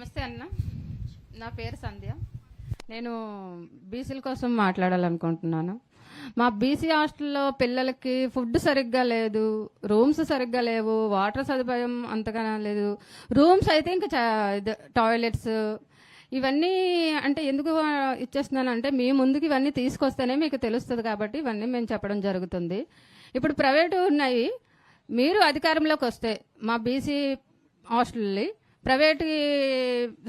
నమస్తే అన్న. నా పేరు సంధ్య. నేను బీసీల కోసం మాట్లాడాలనుకుంటున్నాను. మా బీసీ హాస్టల్లో పిల్లలకి ఫుడ్ సరిగ్గా లేదు రూమ్స్ సరిగ్గా లేవు వాటర్ సదుపాయం అంతగా లేదు రూమ్స్ అయితే ఇంకా చా- ఇది టాయిలెట్స్ ఇవన్నీ అంటే ఎందుకు ఇచ్చేస్తున్నాను అంటే మీ ముందుకు ఇవన్నీ తీసుకొస్తేనే మీకు తెలుస్తుంది కాబట్టి ఇవన్నీ మేము చెప్పడం జరుగుతుంది. ఇప్పుడు ప్రైవేటు ఉన్నాయి. మీరు అధికారంలోకి వస్తే మా బీసీ హాస్టల్ని ప్రైవేట్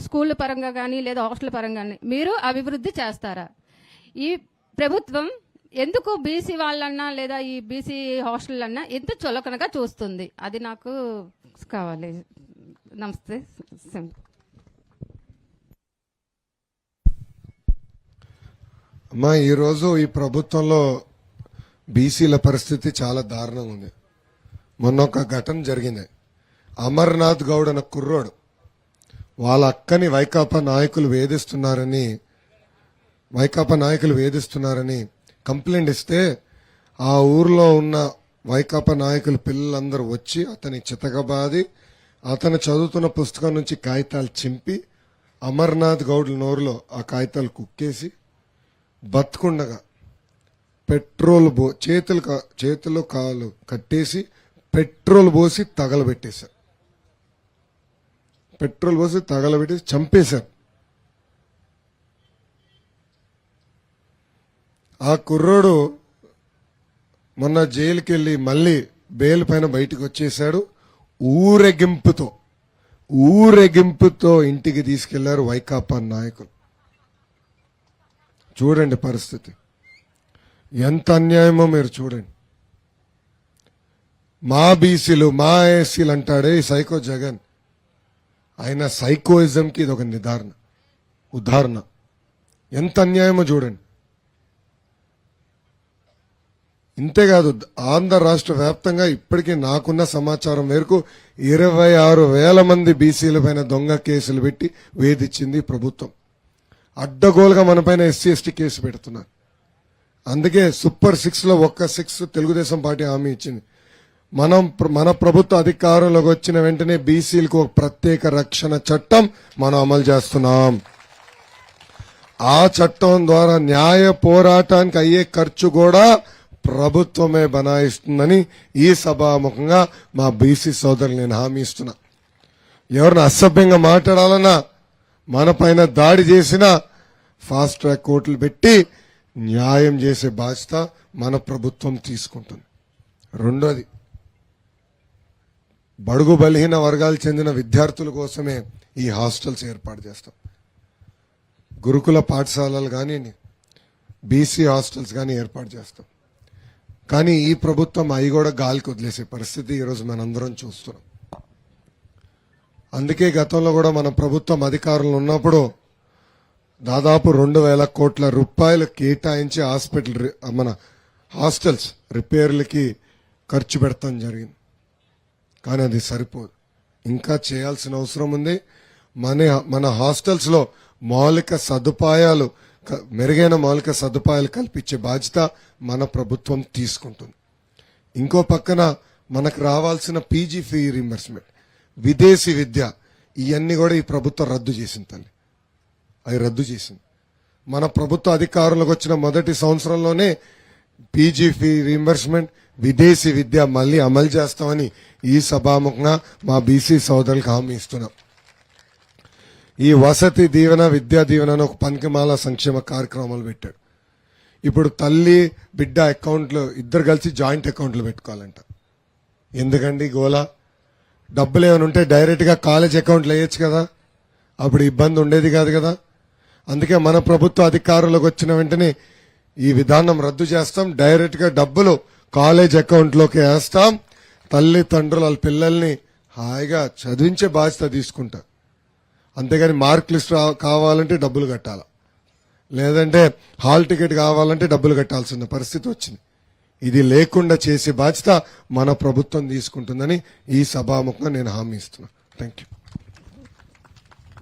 స్కూల్ పరంగా కానీ లేదా హాస్టల్ పరంగా కానీ మీరు అభివృద్ధి చేస్తారా? ఈ ప్రభుత్వం ఎందుకు బీసీ వాళ్ళన్నా లేదా ఈ బీసీ హాస్టల్ అన్నా ఎంత చులకనగా చూస్తుంది? అది నాకు కావాలి. నమస్తే. అమ్మా ఈరోజు ఈ ప్రభుత్వంలో బీసీల పరిస్థితి చాలా దారుణంగా ఉంది. మొన్న ఒక ఘటన జరిగింది. అమర్నాథ్ గౌడ్ అన్న కుర్రోడు వాళ్ళ అక్కని వైకాపా నాయకులు వేధిస్తున్నారని వైకాపా నాయకులు వేధిస్తున్నారని కంప్లైంట్ ఇస్తే ఆ ఊర్లో ఉన్న వైకాపా నాయకులు పిల్లలందరూ వచ్చి అతని చితకబాది అతను చదువుతున్న పుస్తకం నుంచి కాగితాలు చింపి అమర్నాథ్ గౌడ్ల నోరులో ఆ కాగితాలు కుక్కేసి బతుకుండగా పెట్రోల్ బో చేతులు కా- చేతులు కాలు కట్టేసి పెట్రోల్ పోసి తగలబెట్టేశారు. పెట్రోల్ పోసి తగలబెట్టి చంపేశారు. ఆ కుర్రోడు మొన్న జైలుకి వెళ్ళి మళ్ళీ బెయిల్ పైన బయటకు వచ్చేశాడు ఊరెగింపుతో ఊరెగింపుతో ఇంటికి తీసుకెళ్ళారు వైకాపా నాయకులు. చూడండి పరిస్థితి. ఎంత అన్యాయమో మీరు చూడండి. మా బీసీలు మా ఏసీలు అంటాడే ఈ సైకో జగన్. ఆయన సైకోయిజంకి ఇది ఒక నిదారణ ఉదాహరణ. ఎంత అన్యాయమో చూడండి. ఇంతేకాదు ఆంధ్ర రాష్ట్ర వ్యాప్తంగా ఇప్పటికీ నాకున్న సమాచారం మేరకు ఇరవై ఆరు వేల మంది బీసీల పైన దొంగ కేసులు పెట్టి వేధించింది ప్రభుత్వం. అడ్డగోలుగా మన పైన ఎస్సీ ఎస్టీ కేసు పెడుతున్నారు. అందుకే సూపర్ సిక్స్లో ఒక్క సిక్స్ తెలుగుదేశం పార్టీ హామీ ఇచ్చింది. మనం మన ప్రభుత్వ అధికారంలోకి వచ్చిన వెంటనే బీసీలకు ఒక ప్రత్యేక రక్షణ చట్టం మనం అమలు చేస్తున్నాం. ఆ చట్టం ద్వారా న్యాయ పోరాటానికి అయ్యే ఖర్చు కూడా ప్రభుత్వమే బనాయిస్తుందని ఈ సభాముఖంగా మా బీసీ సోదరులు నేను హామీ ఇస్తున్నా. ఎవరిని అసభ్యంగా మాట్లాడాలన్నా మన పైన దాడి చేసినా ఫాస్ట్ ట్రాక్ కోర్టులు పెట్టి న్యాయం చేసే బాధ్యత మన ప్రభుత్వం తీసుకుంటుంది. రెండోది బడుగు బలహీన వర్గాలు చెందిన విద్యార్థుల కోసమే ఈ హాస్టల్స్ ఏర్పాటు చేస్తాం. గురుకుల పాఠశాలలు కానీ బీసీ హాస్టల్స్ కానీ ఏర్పాటు చేస్తాం. కానీ ఈ ప్రభుత్వం అవి కూడా గాలికి వదిలేసే పరిస్థితి ఈరోజు మనందరం చూస్తున్నాం. అందుకే గతంలో కూడా మన ప్రభుత్వం అధికారులు ఉన్నప్పుడు దాదాపు రెండు వేల కోట్ల రూపాయలు కేటాయించి హాస్పిటల్ రి- మన హాస్టల్స్ రిపేర్లకి ఖర్చు పెడతాం జరిగింది. కానీ అది సరిపోదు. ఇంకా చేయాల్సిన అవసరం ఉంది. మన మన హాస్టల్స్లో మౌలిక సదుపాయాలు మెరుగైన మౌలిక సదుపాయాలు కల్పించే బాధ్యత మన ప్రభుత్వం తీసుకుంటుంది. ఇంకో పక్కన మనకు రావాల్సిన పీజీ ఫీ రీంబర్స్మెంట్ విదేశీ విద్య ఇవన్నీ కూడా ఈ ప్రభుత్వం రద్దు చేసింది తల్లి. అవి రద్దు చేసింది. మన ప్రభుత్వ అధికారులకు వచ్చిన మొదటి సంవత్సరంలోనే పీజీ ఫీ రీంబర్స్మెంట్ విదేశీ విద్య మళ్ళీ అమలు చేస్తామని ఈ సభాముఖంగా మా బీసీ సోదరులకు హామీ ఇస్తున్నాం. ఈ వసతి దీవెన విద్యా దీవెన అని ఒక పనికిమాల సంక్షేమ కార్యక్రమాలు పెట్టాడు. ఇప్పుడు తల్లి బిడ్డ అకౌంట్లు ఇద్దరు కలిసి జాయింట్ అకౌంట్లు పెట్టుకోవాలంట. ఎందుకండి గోలా? డబ్బులు ఏమైనా ఉంటే డైరెక్ట్గా కాలేజ్ అకౌంట్లు వేయచ్చు కదా? అప్పుడు ఇబ్బంది ఉండేది కాదు కదా? అందుకే మన ప్రభుత్వ అధికారులకు వచ్చిన వెంటనే ఈ విధానం రద్దు చేస్తాం. డైరెక్ట్గా డబ్బులు కాలేజ్ అకౌంట్లోకి వేస్తాం. తల్లిదండ్రులు వాళ్ళ పిల్లల్ని హాయిగా చదివించే బాధ్యత తీసుకుంటా. అంతేగాని మార్క్ లిస్ట్ కావాలంటే డబ్బులు కట్టాలి? లేదంటే హాల్ టికెట్ కావాలంటే డబ్బులు కట్టాల్సిన పరిస్థితి వచ్చింది. ఇది లేకుండా చేసే బాధ్యత మన ప్రభుత్వం తీసుకుంటుందని ఈ సభాముఖంగా నేను హామీ ఇస్తున్నా. థ్యాంక్ యూ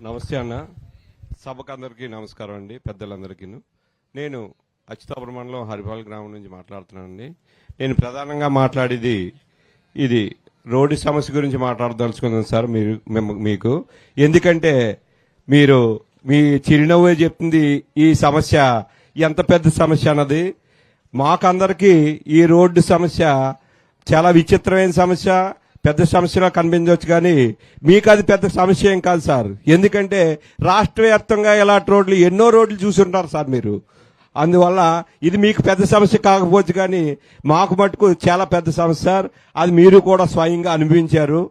నమస్తే అన్న. సభకు అందరికీ నమస్కారం అండి పెద్దలందరికీ నేను అచ్యుతాపురం మండలం హరిపాల్ గ్రామం నుంచి మాట్లాడుతున్నానండి. నేను ప్రధానంగా మాట్లాడేది ఇది రోడ్డు సమస్య గురించి మాట్లాడదలుచుకున్నాను సార్ మీరు మీకు. ఎందుకంటే మీరు మీ చిరునవ్వే చెప్తుంది ఈ సమస్య. ఎంత పెద్ద సమస్య అన్నది. మాకందరికీ ఈ రోడ్డు సమస్య చాలా విచిత్రమైన సమస్య. పెద్ద సమస్యలా కనిపించవచ్చు కానీ మీకు అది పెద్ద సమస్య ఏం కాదు సార్. ఎందుకంటే రాష్ట్ర వ్యాప్తంగా ఇలాంటి రోడ్లు ఎన్నో రోడ్లు చూసి ఉంటారు సార్ మీరు. అందువల్ల ఇది మీకు పెద్ద సమస్య కాకపోవచ్చు కానీ మాకు మటుకు చాలా పెద్ద సమస్య సార్. అది మీరు కూడా స్వయంగా అనుభవించారు.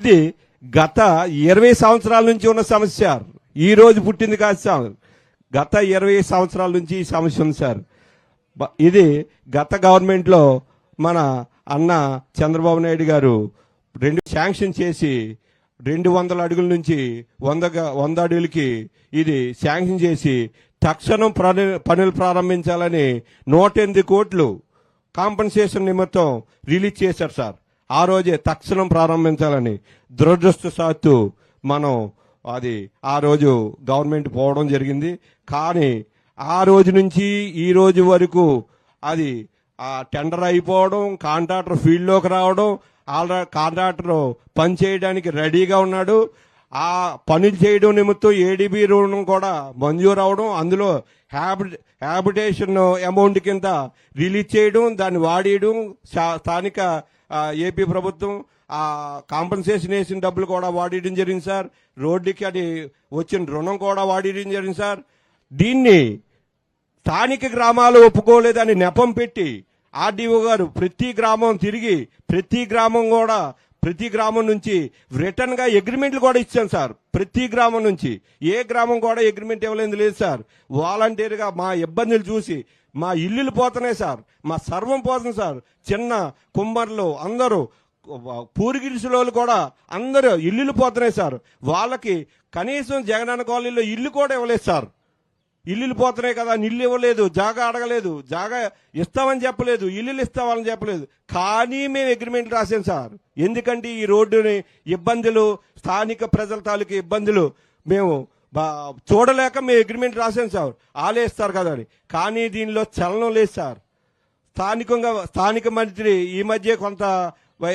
ఇది గత ఇరవై సంవత్సరాల నుంచి ఉన్న సమస్య సార్. ఈ రోజు పుట్టింది కాదు సార్. గత ఇరవై సంవత్సరాల నుంచి ఈ సమస్య ఉంది సార్. ఇది గత గవర్నమెంట్లో మన అన్న చంద్రబాబు నాయుడు గారు రెండు శాంక్షన్ చేసి రెండు వందల అడుగుల నుంచి వంద వంద అడుగులకి ఇది శాంక్షన్ చేసి తక్షణం పనులు ప్రారంభించాలని నూట ఎనిమిది కోట్లు కాంపన్సేషన్ నిమిత్తం రిలీజ్ చేశారు సార్. ఆ రోజే తక్షణం ప్రారంభించాలని దురదృష్టవశాత్తు మనం అది ఆ రోజు గవర్నమెంట్ పోవడం జరిగింది. కానీ ఆ రోజు నుంచి ఈ రోజు వరకు అది ఆ టెండర్ అయిపోవడం కాంట్రాక్టర్ ఫీల్డ్లోకి రావడం ఆల్రెడీ కాంట్రాక్టర్ పని చేయడానికి రెడీగా ఉన్నాడు. ఆ పనులు చేయడం నిమిత్తం ఏడీబీ రుణం కూడా మంజూరు అవడం అందులో హ్యాబి హ్యాబిటేషన్ అమౌంట్ కింద రిలీజ్ చేయడం దాన్ని వాడేయడం స్థానిక ఏపీ ప్రభుత్వం ఆ కాంపన్సేషన్ వేసిన డబ్బులు కూడా వాడేయడం జరిగింది సార్. రోడ్డుకి అది వచ్చిన రుణం కూడా వాడేయడం జరిగింది సార్. దీన్ని స్థానిక గ్రామాలు ఒప్పుకోలేదని నెపం పెట్టి ఆర్డీఓ గారు ప్రతి గ్రామం తిరిగి ప్రతి గ్రామం కూడా ప్రతి గ్రామం నుంచి రిటర్న్గా అగ్రిమెంట్లు కూడా ఇచ్చాం సార్. ప్రతి గ్రామం నుంచి. ఏ గ్రామం కూడా అగ్రిమెంట్ ఇవ్వలేదు లేదు సార్. వాలంటీర్గా మా ఇబ్బందులు చూసి మా ఇల్లులు పోతున్నాయి సార్. మా సర్వం పోతుంది సార్. చిన్న కుమ్మర్లు అందరూ పూరిగిరిసులో కూడా అందరూ ఇల్లులు పోతున్నాయి సార్. వాళ్ళకి కనీసం జగనన్న కాలనీలో ఇల్లు కూడా ఇవ్వలేదు సార్. ఇల్లులు పోతున్నాయి కదా ఇల్లు ఇవ్వలేదు జాగా అడగలేదు జాగా ఇస్తామని చెప్పలేదు ఇల్లులు ఇస్తామని చెప్పలేదు. కానీ మేము అగ్రిమెంట్ రాసాం సార్. ఎందుకంటే ఈ రోడ్డుని ఇబ్బందులు స్థానిక ప్రజల తాలూకు ఇబ్బందులు మేము బా- చూడలేక మేము అగ్రిమెంట్ రాసాం సార్. ఆలేస్తారు కదా అని. కానీ దీనిలో చలనం లేదు సార్. స్థానికంగా స్థానిక మంత్రి ఈ మధ్య కొంత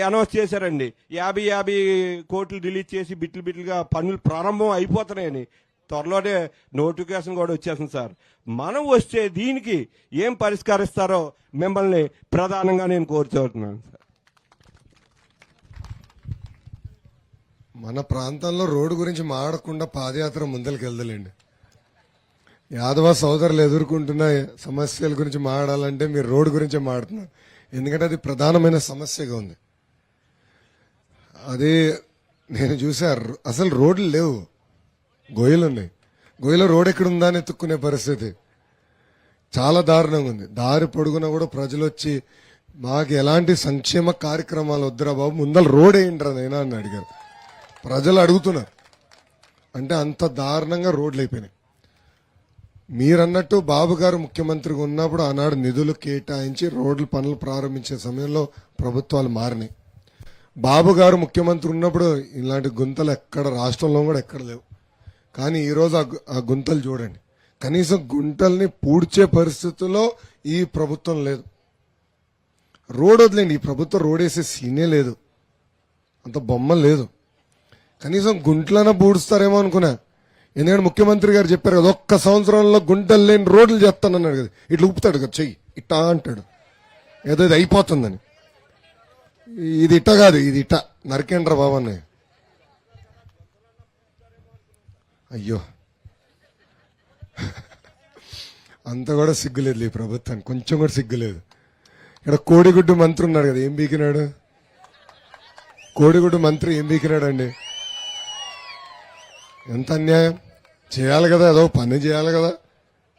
అనౌన్స్ చేశారండి. యాభై యాభై కోట్లు రిలీజ్ చేసి బిట్లు బిట్లుగా పనులు ప్రారంభం అయిపోతున్నాయని. త్వరలోనే నోటిఫికేషన్ కూడా వచ్చేసింది సార్. మనం వస్తే దీనికి ఏం పరిష్కరిస్తారో మిమ్మల్ని ప్రధానంగా నేను కోరుచున్నాను సార్. మన ప్రాంతంలో రోడ్డు గురించి మాడకుండా పాదయాత్ర ముందరికి వెళ్దలేండి. యాదవ సోదరులు ఎదుర్కొంటున్న సమస్యల గురించి మాడాలంటే మీరు రోడ్డు గురించే మాడుతున్నారు ఎందుకంటే అది ప్రధానమైన సమస్యగా ఉంది. అది నేను చూసా అసలు రోడ్లు లేవు. గొయ్యలు ఉన్నాయి. గొయ్యలో రోడ్ ఎక్కడ ఉందా అని ఎత్తుక్కునే పరిస్థితి. చాలా దారుణంగా ఉంది. దారి పొడుగున కూడా ప్రజలు వచ్చి మాకు ఎలాంటి సంక్షేమ కార్యక్రమాలు వద్దురా బాబు ముందర రోడ్ వేయండిరా నైనా అని అడిగారు. ప్రజలు అడుగుతున్నారు. అంటే అంత దారుణంగా రోడ్లు అయిపోయినాయి. మీరన్నట్టు బాబు గారు ముఖ్యమంత్రిగా ఉన్నప్పుడు ఆనాడు నిధులు కేటాయించి రోడ్ల పనులు ప్రారంభించే సమయంలో ప్రభుత్వాలు మారినాయి. బాబు గారు ముఖ్యమంత్రి ఉన్నప్పుడు ఇలాంటి గుంతలు ఎక్కడ రాష్ట్రంలో కూడా ఎక్కడ లేవు. కానీ ఈరోజు ఆ గు- ఆ గుంతలు చూడండి. కనీసం గుంటల్ని పూడ్చే పరిస్థితుల్లో ఈ ప్రభుత్వం లేదు. రోడ్ వదిలేండి. ఈ ప్రభుత్వం రోడ్ వేసే సీనే లేదు. అంత బొమ్మ లేదు. కనీసం గుంట్లన పూడుస్తారేమో అనుకున్నా. ఎందుకంటే ముఖ్యమంత్రి గారు చెప్పారు కదా ఒక్క సంవత్సరంలో గుంటలు లేని రోడ్లు చేస్తానన్నాడు కదా. ఇట్లా ఊపుతాడు కదా చెయ్యి. ఇట్టా అంటాడు. ఏదో ఇది అయిపోతుందని. ఇది ఇట్ట కాదు ఇది ఇట్ట. నరికేండ్రా బాబు అన్నయ్య. అయ్యో. అంత కూడా సిగ్గులేదు ఈ ప్రభుత్వానికి కొంచెం కూడా సిగ్గులేదు. ఇక్కడ కోడిగుడ్డు మంత్రి ఉన్నాడు కదా ఏం బీకినాడు కోడిగుడ్డు మంత్రి ఏం బీకినాడు అండి ఎంత అన్యాయం? చేయాలి కదా ఏదో పని చేయాలి కదా.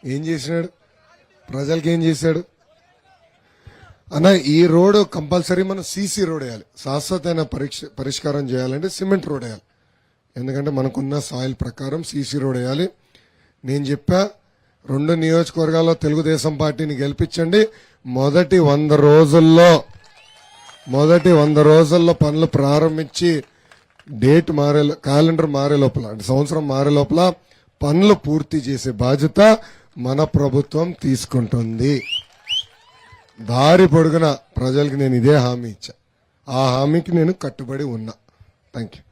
ఏం చేసినాడు? ప్రజలకి ఏం చేశాడు? అన్న ఈ రోడ్ కంపల్సరీ మనం సీసీ రోడ్ వేయాలి. శాశ్వతమైన పరిష్కారం చేయాలంటే సిమెంట్ రోడ్ వేయాలి. ఎందుకంటే మనకున్న సాయిల్ ప్రకారం సీసీ రోడ్ వేయాలి. నేను చెప్పా రెండు నియోజకవర్గాల్లో తెలుగుదేశం పార్టీని గెలిపించండి. మొదటి వంద రోజుల్లో మొదటి వంద రోజుల్లో పనులు ప్రారంభించి డేట్ మారే క్యాలెండర్ మారే లోపల అంటే సంవత్సరం మారే లోపల పనులు పూర్తి చేసే బాధ్యత మన ప్రభుత్వం తీసుకుంటుంది. దారి పొడుగున ప్రజలకు నేను ఇదే హామీ ఇచ్చా. ఆ హామీకి నేను కట్టుబడి ఉన్నా. Thank you